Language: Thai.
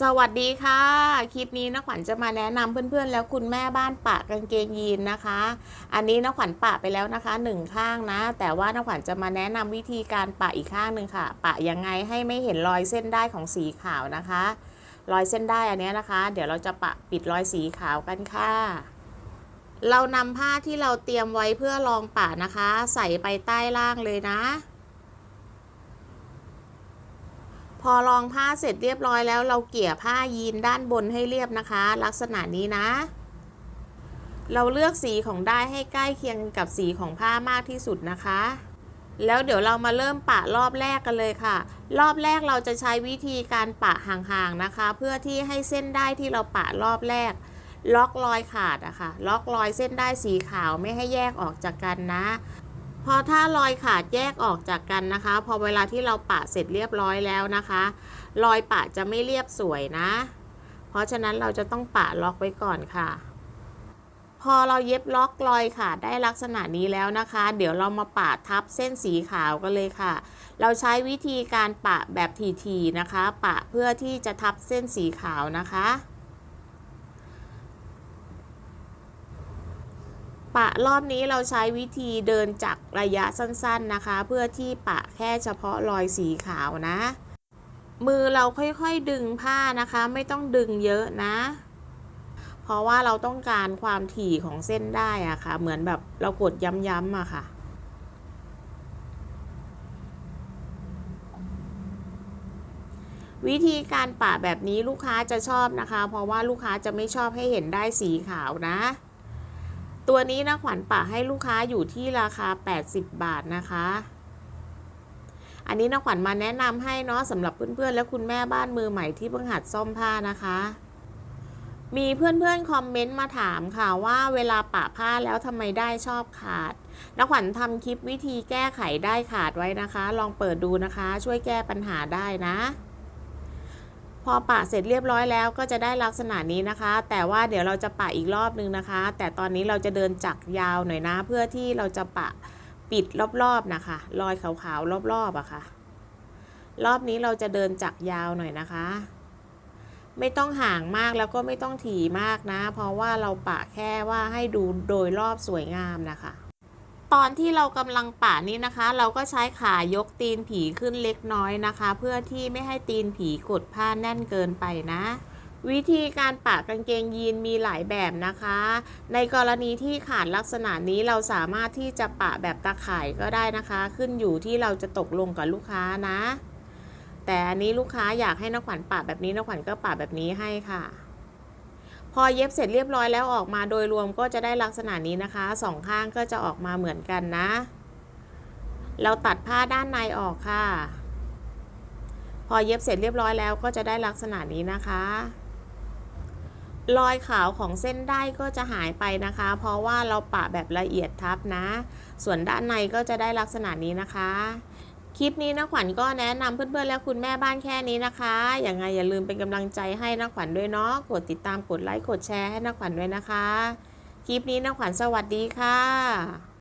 สวัสดีค่ะ คลิปนี้นักขวัญจะมาแนะนำเพื่อนๆ แล้วคุณแม่บ้านปะกางเกงยีนนะคะ อันนี้นักขวัญปะไปแล้วนะคะหนึ่งข้างนะ แต่ว่านักขวัญจะมาแนะนำวิธีการปะอีกข้างหนึ่งค่ะ ปะยังไงให้ไม่เห็นรอยเส้นได้ของสีขาวนะคะ รอยเส้นได้อันนี้นะคะ เดี๋ยวเราจะปะปิดรอยสีขาวกันค่ะ เรานำผ้าที่เราเตรียมไว้เพื่อรองปะนะคะ ใส่ไปใต้ล่างเลยนะ พ อรองผ้าเสร็จเรียบร้อยแล้วเราเกี่ยผ้ายีนด้านบนให้เรียบนะคะ ลักษณะนี้นะ เราเลือกสีของได้ให้ใกล้เคียงกับสีของผ้ามากที่สุดนะคะ แล้วเดี๋ยวเรามาเริ่มปะรอบแรกกันเลยค่ะ รอบแรกเราจะใช้วิธีการปะห่างๆนะคะ เพื่อที่ให้เส้นได้ที่เราปะรอบแรก ล็อกรอยขาดอะค่ะล็อกรอยเส้นได้สีขาวไม่ให้แยกออกจากกันนะ พอถ้ารอยขาดแยกออกจากกันนะคะ พอเวลาที่เราปะเสร็จเรียบร้อยแล้วนะคะ รอยปะจะไม่เรียบสวยนะ เพราะฉะนั้นเราจะต้องปะล็อกไว้ก่อนค่ะ พอเราเย็บล็อกรอยขาดได้ลักษณะนี้แล้วนะคะ เดี๋ยวเรามาปะทับเส้นสีขาวกันเลยค่ะ เราใช้วิธีการปะแบบทีๆนะคะ ปะเพื่อที่จะทับเส้นสีขาวนะคะ ปะรอบนี้เราใช้วิธีเดินจากระยะสั้นๆนะคะ เพื่อที่ปะแค่เฉพาะรอยสีขาวนะ มือเราค่อยๆดึงผ้านะคะ ไม่ต้องดึงเยอะนะ เพราะว่าเราต้องการความถี่ของเส้นได้อะค่ะ เหมือนแบบเรากดย้ำๆอะค่ะวิธีการปะแบบนี้ลูกค้าจะชอบนะคะ เพราะว่าลูกค้าจะไม่ชอบให้เห็นได้สีขาวนะ ตัวนี้นะขวัญปะให้ลูกค้าอยู่ที่ราคา 80 บาทนะคะ อันนี้นะขวัญมาแนะนำให้เนาะสำหรับเพื่อนๆ และคุณแม่บ้านมือใหม่ที่เพิ่งหัดซ่อมผ้านะคะ มีเพื่อนๆ คอมเมนต์มาถามค่ะว่าเวลาปะผ้าแล้วทำไมได้ชอบขาดนะขวัญทำคลิปวิธีแก้ไขได้ขาดไว้นะคะ ลองเปิดดูนะคะ ช่วยแก้ปัญหาได้นะ พอปะเสร็จเรียบร้อยแล้วก็จะได้ลักษณะนี้นะคะ แต่ว่าเดี๋ยวเราจะปะอีกรอบนึงนะคะ แต่ตอนนี้เราจะเดินจักยาวหน่อยนะ เพื่อที่เราจะปะปิดรอบๆนะคะ รอยขาวๆรอบๆอะค่ะ รอบนี้เราจะเดินจักยาวหน่อยนะคะ ไม่ต้องห่างมากแล้วก็ไม่ต้องถี่มากนะ เพราะว่าเราปะแค่ว่าให้ดูโดยรอบสวยงามนะคะ ตอนที่เรากำลังปะนี้นะคะ เราก็ใช้ขายกตีนผีขึ้นเล็กน้อยนะคะ เพื่อที่ไม่ให้ตีนผีกดผ้าแน่นเกินไปนะวิธีการปะกางเกงยีนมีหลายแบบนะคะ ในกรณีที่ขาดลักษณะนี้เราสามารถที่จะปะแบบตาข่ายก็ได้นะคะ ขึ้นอยู่ที่เราจะตกลงกับลูกค้านะ แต่อันนี้ลูกค้าอยากให้นักขวัญปะแบบนี้นักขวัญก็ปะแบบนี้ให้ค่ะ พอเย็บเสร็จเรียบร้อยแล้วออกมาโดยรวมก็จะได้ลักษณะนี้นะคะสองข้างก็จะออกมาเหมือนกันนะ เราตัดผ้าด้านในออกค่ะ พอเย็บเสร็จเรียบร้อยแล้วก็จะได้ลักษณะนี้นะคะรอยขาวของเส้นได้ก็จะหายไปนะคะ เพราะว่าเราปะแบบละเอียดทับนะ ส่วนด้านในก็จะได้ลักษณะนี้นะคะ คลิปนี้นะขวัญก็แนะนำเพื่อนๆ และคุณแม่บ้านแค่นี้นะคะอย่างไงอย่าลืมเป็นกำลังใจให้นะขวัญด้วยเนาะกดติดตามกดไลค์กดแชร์ให้นะขวัญด้วยนะคะ คลิปนี้นะขวัญสวัสดีค่ะ